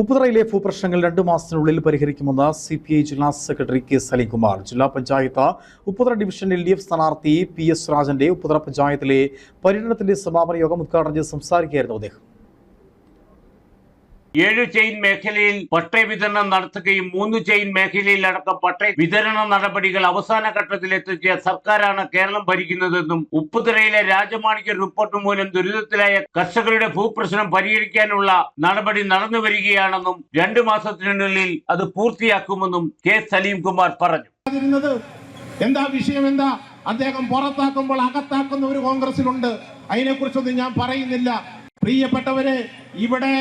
ഉപ്പുതറയിലെ ഭൂപ്രശ്നങ്ങൾ രണ്ടു മാസത്തിനുള്ളിൽ പരിഹരിക്കുമെന്ന് സി പി ഐ ജില്ലാ സെക്രട്ടറി കെ സലീംകുമാർ. ജില്ലാ panchayat Upputhara division L D F സ്ഥാനാർത്ഥി പി എസ് രാജന്റെ ഉപ്പുതറ പഞ്ചായത്തിലെ പര്യടനത്തിന്റെ സമാപന യോഗം ഉദ്ഘാടനം ചെയ്ത് സംസാരിക്കുകയായിരുന്നു അദ്ദേഹം. ഏഴ് ചെയിൻ മേഖലയിൽ പട്ടയ വിതരണം നടത്തുകയും മൂന്ന് ചെയിൻ മേഖലയിൽ അടക്കം പട്ടയ വിതരണ നടപടികൾ അവസാന ഘട്ടത്തിലെത്തിച്ച സർക്കാരാണ് കേരളം ഭരിക്കുന്നതെന്നും ഉപ്പുതറയിലെ രാജമാണിക്യ റിപ്പോർട്ട് മൂലം ദുരിതത്തിലായ കർഷകരുടെ ഭൂപ്രശ്നം പരിഹരിക്കാനുള്ള നടപടി നടന്നു വരികയാണെന്നും രണ്ടു മാസത്തിനുള്ളിൽ അത് പൂർത്തിയാക്കുമെന്നും കെ സലീം കുമാർ പറഞ്ഞു എന്താ വിഷയം എന്താ? അദ്ദേഹം പുറത്താക്കുമ്പോൾ അകത്താക്കുന്ന ഒരു കോൺഗ്രസിലുണ്ട് അതിനെക്കുറിച്ചൊന്നും ഞാൻ പറയുന്നില്ല. പ്രിയപ്പെട്ടവരെ ഇവിടെ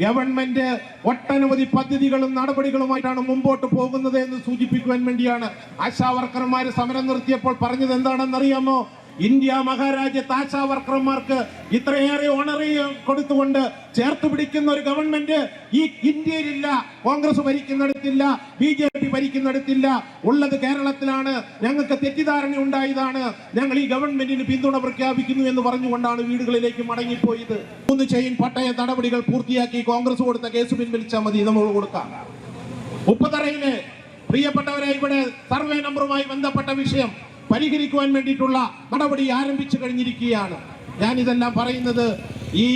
ഗവൺമെന്റ് ഒട്ടനവധി പദ്ധതികളും നടപടികളുമായിട്ടാണ് മുമ്പോട്ട് പോകുന്നത് എന്ന് സൂചിപ്പിക്കുവാൻ വേണ്ടിയാണ് ആശാ വർക്കർമാർ സമരം നിർത്തിയപ്പോൾ പറഞ്ഞത് എന്താണെന്നറിയാമോ? ഇന്ത്യ മഹാരാജ്യത്ത് ആശാ വർക്കർമാർക്ക് ഇത്രയേറെ ഓണറി കൊടുത്തുകൊണ്ട് ചേർത്ത് പിടിക്കുന്ന ഒരു ഗവൺമെന്റ് ഈ ഇന്ത്യയിലില്ല കോൺഗ്രസ് ഭരിക്കുന്നിടത്തില്ല ബി ജെ പി ഭരിക്കുന്നിടത്തില്ല. ഉള്ളത് കേരളത്തിലാണ്. ഞങ്ങൾക്ക് തെറ്റിദ്ധാരണ ഉണ്ടായതാണ്. ഞങ്ങൾ ഈ ഗവൺമെന്റിന് പിന്തുണ പ്രഖ്യാപിക്കുന്നു എന്ന് പറഞ്ഞുകൊണ്ടാണ് വീടുകളിലേക്ക് മടങ്ങിപ്പോയത്. മൂന്ന് ചെയിൻ പട്ടയ നടപടികൾ പൂർത്തിയാക്കി കോൺഗ്രസ് കൊടുത്ത കേസ് പിൻവലിച്ചാൽ മതി. നമ്മൾ കൊടുക്കാം. ഉപ്പുതറയിലെ പ്രിയപ്പെട്ടവരെ ഇവിടെ സർവേ നമ്പറുമായി ബന്ധപ്പെട്ട വിഷയം. പരിഹരിക്കുവാൻ വേണ്ടിയിട്ടുള്ള നടപടി ആരംഭിച്ചു കഴിഞ്ഞിരിക്കുകയാണ്. ഞാൻ ഇതെല്ലാം പറയുന്നത് ഈ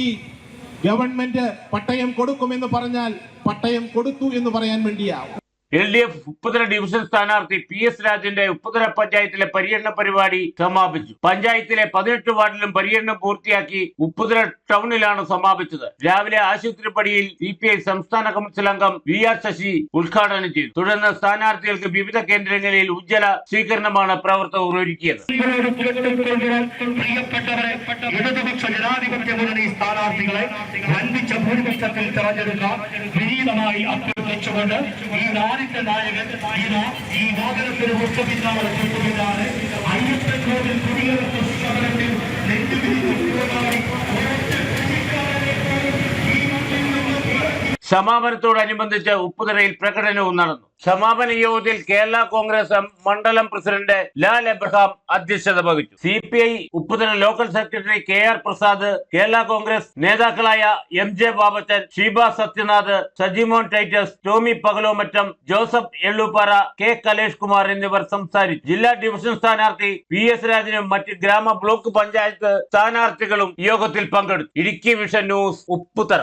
ഗവൺമെന്റ് പട്ടയം കൊടുക്കുമെന്ന് പറഞ്ഞാൽ പട്ടയം കൊടുത്തു എന്ന് പറയാൻ വേണ്ടിയാവും. L D F Upputhara division സ്ഥാനാർത്ഥി പി എസ് രാജന്റെ ഉപ്പുതര പഞ്ചായത്തിലെ പര്യടന പരിപാടി സമാപിച്ചു. പഞ്ചായത്തിലെ പതിനെട്ട് വാർഡിലും പര്യടനം പൂർത്തിയാക്കി ഉപ്പുതര ടൗണിലാണ് സമാപിച്ചത്. രാവിലെ ആശുപത്രിപ്പടിയിൽ സി പി ഐ സംസ്ഥാന കൗൺസിൽ അംഗം വി ആർ ശശി ഉദ്ഘാടനം ചെയ്തു. തുടർന്ന് സ്ഥാനാർത്ഥികൾക്ക് വിവിധ കേന്ദ്രങ്ങളിൽ ഉജ്ജ്വല സ്വീകരണമാണ് പ്രവർത്തകർ ഒരുക്കിയത്. ജനാധിപത്യ മുന്നണി സ്ഥാനാർത്ഥികളെ വൻപിച്ച ഭൂരിപക്ഷത്തിൽ തെരഞ്ഞെടുക്കാൻ വിനീതമായി അഭ്യർത്ഥിച്ചുകൊണ്ട് ഈ നാടിന്റെ നായകൻ ഇതാ ഈ വാഹനത്തിന് മുഖമില്ലാതെ തൊട്ടുപിന്നാലെ അയ്യപ്പൻ കോവിൽ കുടിയേറുന്ന സമരത്തിൽ നെഞ്ചുപിരിച്ചു സമാപനത്തോടനുബന്ധിച്ച് ഉപ്പുതറയിൽ പ്രകടനവും നടന്നു. സമാപന യോഗത്തിൽ കേരള കോൺഗ്രസ് മണ്ഡലം പ്രസിഡന്റ് ലാൽ എബ്രഹാം അധ്യക്ഷത വഹിച്ചു. C P I Upputhara local secretary K R Prasad Kerala Congress നേതാക്കളായ M J Babachan Sheeba Sathyanath Sajimon Titus Tomy Pakalomattam Joseph Ellupara K Kalesh Kumar എന്നിവർ സംസാരിച്ചു. ജില്ലാ ഡിവിഷൻ സ്ഥാനാർത്ഥി പി എസ് രാജനും മറ്റ് ഗ്രാമ ബ്ലോക്ക് പഞ്ചായത്ത് സ്ഥാനാർത്ഥികളും യോഗത്തിൽ പങ്കെടുത്തു. Idukki vision news Upputhara.